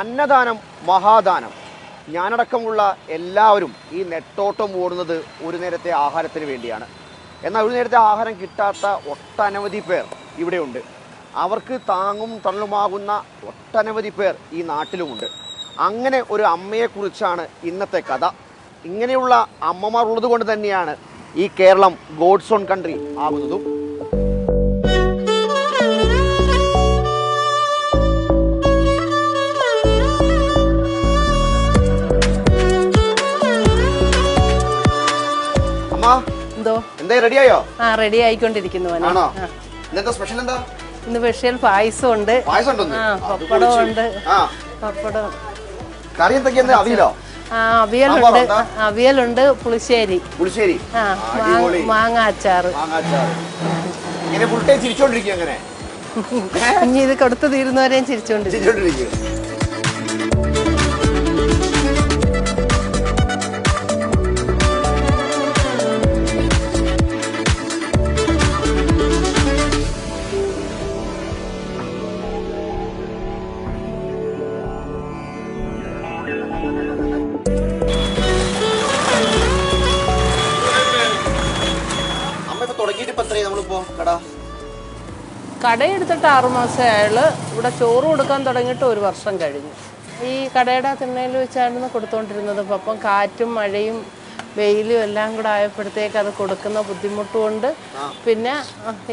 അന്നദാനം മഹാദാനം. ഞാനടക്കമുള്ള എല്ലാവരും ഈ നെട്ടോട്ടം ഓടുന്നത് ഒരു നേരത്തെ ആഹാരത്തിന് വേണ്ടിയാണ്. എന്നാൽ ഒരു നേരത്തെ ആഹാരം കിട്ടാത്ത ഒട്ടനവധി പേർ ഇവിടെയുണ്ട്. അവർക്ക് താങ്ങും തണലുമാകുന്ന ഒട്ടനവധി പേർ ഈ നാട്ടിലുമുണ്ട്. അങ്ങനെ ഒരു അമ്മയെക്കുറിച്ചാണ് ഇന്നത്തെ കഥ. ഇങ്ങനെയുള്ള അമ്മമാർ ഉള്ളത് കൊണ്ട് തന്നെയാണ് ഈ കേരളം ഗോഡ്സോൺ കൺട്രി ആകുന്നതും. എന്തോ? എന്താ റെഡിയായോ? ആ റെഡി ആയിക്കൊണ്ടിരിക്കുന്നു മോനെ. ആണോ? ഇന്നെന്താ സ്പെഷ്യൽ എന്താ? ഇന്ന് സ്പെഷ്യൽ പായസം ഉണ്ട്. പായസം? ആ പപ്പടം ഉണ്ട്. ആ. പപ്പടം കറി എന്തൊക്കെയാ അവിയലോ? ആ അവിയലുണ്ട്? അവിയലുണ്ട് പുളിശ്ശേരി. പുളിശ്ശേരി. മാങ്ങ- അച്ചാറ്. ഇങ്ങനെ ഫുൾ ടൈം ചിരിച്ചോണ്ടിരിക്കും അങ്ങനെ ഇനി ഇത് കൊടുത്തു തീരുന്നവരെയും ചിരിച്ചോണ്ട് ചിരിച്ചോണ്ടിരിക്കും. തുടങ്ങിയിട്ട് ഇപ്പൊ എത്രയായി നമ്മളിപ്പോ? കട? കടയെടുത്തിട്ട് ആറുമാസം അയാൾ ഇവിടെ ചോറ് കൊടുക്കാൻ തുടങ്ങിയിട്ട് ഒരു വർഷം കഴിഞ്ഞു. ഈ കടയുടെ തിണ്ണയിൽ വെച്ചായിരുന്നു കൊടുത്തോണ്ടിരുന്നത്. അപ്പം കാറ്റും മഴയും വെയിലും എല്ലാം കൂടെ ആയപ്പോഴത്തേക്ക് അത് കൊടുക്കുന്ന ബുദ്ധിമുട്ട് കൊണ്ട് പിന്നെ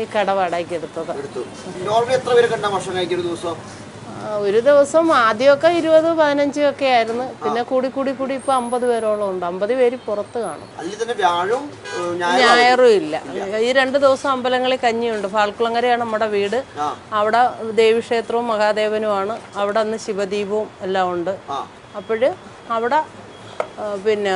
ഈ കട വാടകയ്ക്ക് എടുത്തത്. നോർമലി എത്ര ഭക്ഷണം ദിവസം? ആ, ഒരു ദിവസം ആദ്യമൊക്കെ ഇരുപത് പതിനഞ്ചും ഒക്കെ ആയിരുന്നു. പിന്നെ കൂടി കൂടി കൂടി ഇപ്പൊ അമ്പത് പേരോളം ഉണ്ട്. അമ്പത് പേര് പുറത്ത് കാണും. ഞായറും ഇല്ല. ഈ രണ്ട് ദിവസം അമ്പലങ്ങളിൽ കഞ്ഞിയുണ്ട്. ഫാൽക്കുളങ്ങരയാണ് നമ്മുടെ വീട്. അവിടെ ദേവീക്ഷേത്രവും മഹാദേവനുമാണ്. അവിടെ അന്ന് ശിവദീപവും എല്ലാം ഉണ്ട്. അപ്പോഴ് അവിടെ പിന്നെ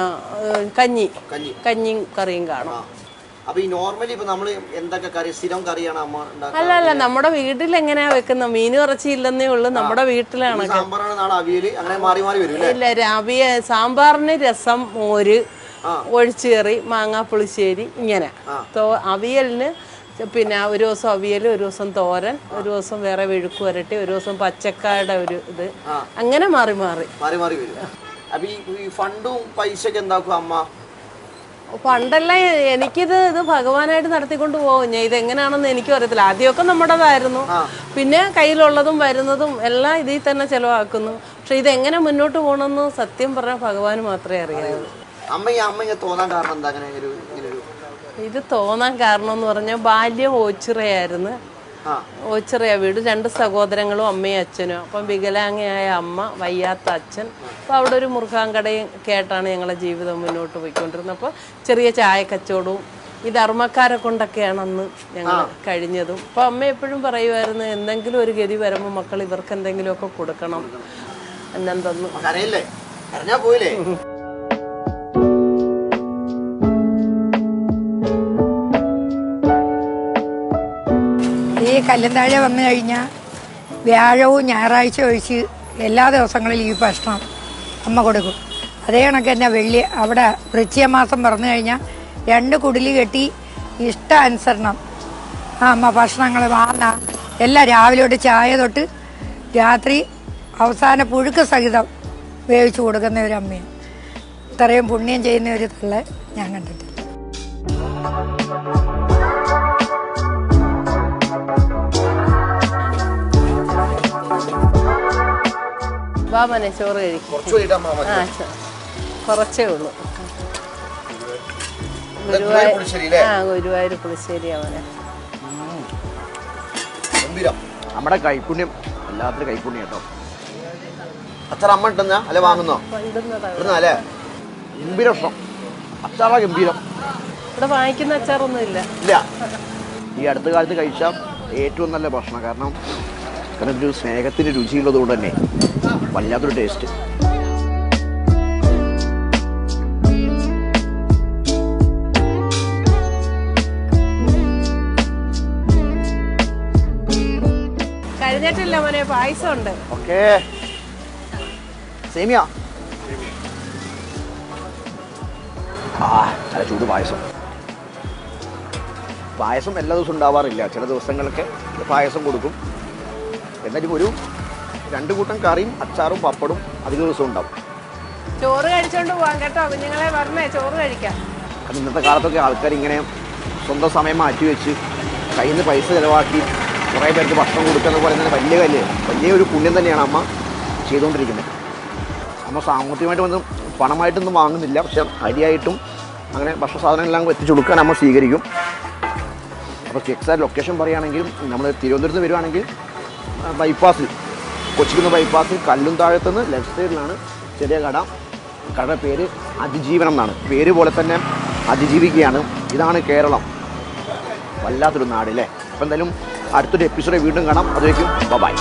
കഞ്ഞി. കഞ്ഞി. കഞ്ഞിയും കറിയും കാണും. അപ്പൊ ഈ നോർമലി ഇപ്പൊ നമ്മൾ എന്തൊക്കെ കറി സ്ഥിരം കറിയാണ് അമ്മ ഉണ്ടാക്കുക അല്ല അല്ല നമ്മുടെ വീട്ടിൽ എങ്ങനെയാ വെക്കുന്നത്? മീൻ ഇറച്ചി ഇല്ലെന്നേ ഉള്ളൂ നമ്മുടെ വീട്ടിലാണ് സാമ്പാറാണ് നാളെ അവിയൽ അങ്ങനെ മാറി മാറി വരും ഇല്ല രാവിയ സാമ്പാറിന് രസം മോര്. ഒഴിച്ചുകറി മാങ്ങാ പുളിശ്ശേരി ഇങ്ങനെ. അവിയലിന് പിന്നെ ഒരു ദിവസം അവിയൽ ഒരു ദിവസം തോരൻ ഒരു ദിവസം വേറെ വെഴുക്ക് വരട്ടി ഒരു ദിവസം പച്ചക്കായുടെ ഒരു ഇത്. അങ്ങനെ മാറി മാറി. മാറി മാറി വരും. അപ്പൊ ഈ ഈ ഫണ്ടും പൈസയൊക്കെ എന്താക്കും അമ്മ? പണ്ടെല്ലാം എനിക്കിത് ഇത് ഭഗവാനായിട്ട് നടത്തിക്കൊണ്ട് പോകും ഞാൻ ഇത് എങ്ങനെയാണെന്ന് എനിക്കും അറിയത്തില്ല. ആദ്യമൊക്കെ നമ്മുടേതായിരുന്നു. പിന്നെ കയ്യിലുള്ളതും വരുന്നതും എല്ലാം ഇതിൽ തന്നെ ചെലവാക്കുന്നു. പക്ഷെ ഇത് എങ്ങനെ മുന്നോട്ട് പോകണമെന്ന് സത്യം പറഞ്ഞാൽ ഭഗവാന് മാത്രമേ അറിയാവൂ. ഇത് തോന്നാൻ കാരണം എന്ന് പറഞ്ഞാൽ ബാല്യം ഓച്ചിറയായിരുന്നു. ഓച്ചിറയ വീട്. രണ്ട് സഹോദരങ്ങളും അമ്മയും അച്ഛനും. അപ്പം വികലാംഗയായ അമ്മ വയ്യാത്ത അച്ഛൻ. അപ്പോൾ അവിടെ ഒരു മുറുകാങ്കടയും കേട്ടാണ് ഞങ്ങളെ ജീവിതം മുന്നോട്ട് പോയിക്കൊണ്ടിരുന്നത്. അപ്പോൾ ചെറിയ ചായ കച്ചവടവും ഈ ധർമ്മക്കാരെ കൊണ്ടൊക്കെയാണ് അന്ന് ഞങ്ങൾ കഴിഞ്ഞതും. അപ്പോൾ അമ്മ എപ്പോഴും പറയുമായിരുന്നു എന്തെങ്കിലും ഒരു ഗതി വരുമ്പോൾ മക്കൾ ഇവർക്ക് എന്തെങ്കിലുമൊക്കെ കൊടുക്കണം. എന്നെന്തെന്ന് അറിയില്ലേ കരഞ്ഞാ പോയില്ലേ? ഈ താഴെ വന്നു കഴിഞ്ഞാൽ വ്യാഴവും ഞായറാഴ്ച ഒഴിച്ച് എല്ലാ ദിവസങ്ങളിലും ഈ ഭക്ഷണം അമ്മ കൊടുക്കും. അതേ കണക്ക് തന്നെ വെള്ളി അവിടെ വൃശ്ചിക മാസം പറഞ്ഞു കഴിഞ്ഞാൽ രണ്ട് കുടിലി കെട്ടി ഇഷ്ടാനുസരണം ആ അമ്മ ഭക്ഷണങ്ങൾ വാങ്ങ എല്ലാം രാവിലെ തൊട്ട് ചായ തൊട്ട് രാത്രി അവസാന പുഴുക്ക് സഹിതം വേവിച്ചു കൊടുക്കുന്ന ഒരു അമ്മയാണ്. ഇത്രയും പുണ്യം ചെയ്യുന്ന ഒരു തള്ള ഞാൻ കണ്ടിട്ടില്ല. ബാബനെ ചോറ് കഴിക്കും. ആ കുറച്ചേ ഉള്ളൂ. ഗുരുവായൂർ? ആ ഗുരുവായൂർ പുളിശ്ശേരി അവനെ. നമ്മുടെ കൈപ്പുണ്യം. എല്ലാത്തിനും കൈപ്പുണ്യം കേട്ടോ. അച്ചാർ അമ്മ ഇട്ടുന്ന? അല്ലെ വാങ്ങുന്നോ? ഇടുന്നതാ ഇടുന്ന അല്ലേ? ഗംഭീര അച്ചാറാ ഗംഭീരം. ഇവിടെ വാങ്ങിക്കുന്ന അച്ചാറൊന്നും ഇല്ല. ഇല്ല. ഈ അടുത്ത കാലത്ത് കഴിച്ച ഏറ്റവും നല്ല ഭക്ഷണം. കാരണം കാരണം ഒരു സ്നേഹത്തിന് രുചിയുള്ളത് കൊണ്ട് തന്നെ വല്ലാത്തൊരു ടേസ്റ്റ് കഴിഞ്ഞിട്ടില്ല മോനെ പായസം ഉണ്ട് ഓക്കേ. സേമിയ. ആ നല്ല ചൂട് പായസം. പായസം എല്ലാ ദിവസവും ഉണ്ടാവാറില്ല. ചില ദിവസങ്ങളൊക്കെ പായസം കൊടുക്കും. എന്നാലും ഒരു രണ്ട് കൂട്ടം കറിയും അച്ചാറും പപ്പടും അധിക ദിവസം ഉണ്ടാവും. ചോറ് കഴിച്ചോണ്ട് പോവാം കേട്ടോ. കുഞ്ഞുങ്ങളെ പറഞ്ഞേ ചോറ് കഴിക്കാം. അത് ഇന്നത്തെ കാലത്തൊക്കെ ആൾക്കാർ ഇങ്ങനെ സ്വന്തം സമയം മാറ്റി വെച്ച് കയ്യിൽ നിന്ന് പൈസ ചിലവാക്കി കുറേ പേർക്ക് ഭക്ഷണം കൊടുക്കുക എന്ന് പറയുന്നത് വലിയ കല്ല് വലിയ ഒരു പുണ്യം തന്നെയാണ് അമ്മ ചെയ്തുകൊണ്ടിരിക്കുന്നത്. അമ്മ സാമ്പത്തികമായിട്ട് വന്ന് പണമായിട്ടൊന്നും വാങ്ങുന്നില്ല. പക്ഷെ അരിയായിട്ടും അങ്ങനെ ഭക്ഷണ സാധനങ്ങളെല്ലാം എത്തിച്ചു കൊടുക്കാൻ അമ്മ സ്വീകരിക്കും. അപ്പോൾ എക്സാക്ട് ലൊക്കേഷൻ പറയുകയാണെങ്കിൽ നമ്മൾ തിരുവനന്തപുരത്ത് വരുവാണെങ്കിൽ ബൈപ്പാസിൽ കൊച്ചിക്കുന്ന ബൈപ്പാസിൽ കല്ലും താഴത്തുനിന്ന് ലെഫ്റ്റ് സൈഡിലാണ് ചെറിയ കട. കടയുടെ പേര് അതിജീവനം എന്നാണ്. പേര് പോലെ തന്നെ അതിജീവിക്കുകയാണ്. ഇതാണ് കേരളം. വല്ലാത്തൊരു നാട് അല്ലേ അപ്പോൾ എന്തായാലും അടുത്തൊരു എപ്പിസോഡ് വീണ്ടും കാണാം. അതുവരേക്കും ബൈ